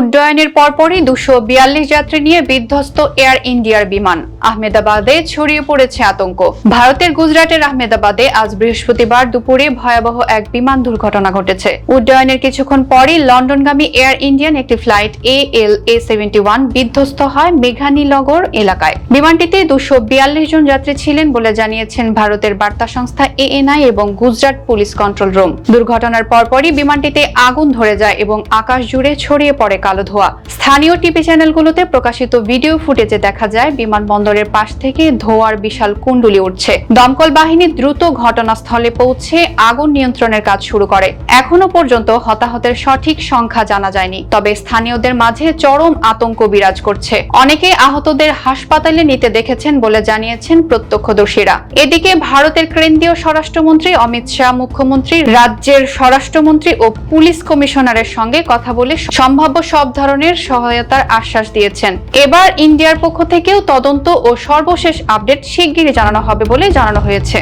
উড্ডয়নের পরপরই দুশো বিয়াল্লিশ যাত্রী নিয়ে বিধ্বস্ত এয়ার ইন্ডিয়ার বিমান। আহমেদাবাদে ছড়িয়ে পড়েছে আতঙ্ক। ভারতের গুজরাটের আহমেদাবাদে আজ বৃহস্পতিবার দুপুরে ভয়াবহ এক বিমান দুর্ঘটনা ঘটেছে। উড্ডয়নের কিছুক্ষণ পরই লন্ডনগামী এয়ার ইন্ডিয়ান একটি flight A L A seventy one বিধ্বস্ত হয় মেঘানীনগর এলাকায়। বিমানটিতে দুশো বিয়াল্লিশ জন যাত্রী ছিলেন বলে জানিয়েছেন ভারতের বার্তা সংস্থা এএনআই এবং গুজরাট পুলিশ কন্ট্রোল রুম। দুর্ঘটনার পরপরই বিমানটিতে আগুন ধরে যায় এবং আকাশ জুড়ে ছড়িয়ে পড়ে কালো ধোয়া। স্থানীয় টিভি চ্যানেলগুলোতে প্রকাশিত ভিডিও ফুটেজে দেখা যায় বিমানবন্দরের পাশ থেকে ধোঁয়ার বিশাল কুণ্ডলি উঠছে। দমকল বাহিনী দ্রুত ঘটনাস্থলে পৌঁছে আগুন নিয়ন্ত্রণের কাজ শুরু করে। এখনও পর্যন্ত হতাহতের সঠিক সংখ্যা জানা যায়নি, তবে স্থানীয়দের মাঝে চরম আতঙ্ক বিরাজ করছে। অনেকে আহতদের হাসপাতালে নিতে দেখেছেন বলে জানিয়েছেন প্রত্যক্ষদর্শীরা। এদিকে ভারতের কেন্দ্রীয় স্বরাষ্ট্রমন্ত্রী অমিত শাহ, মুখ্যমন্ত্রী, রাজ্যের স্বরাষ্ট্রমন্ত্রী ও পুলিশ কমিশনারের সঙ্গে কথা বলে সম্ভাব্য সব ধরনের সহায়তার আশ্বাস দিয়েছেন। এবার ইন্ডিয়ার পক্ষ থেকেও তদন্ত ও সর্বশেষ আপডেট শিগগিরই জানানো হবে বলে জানানো হয়েছে।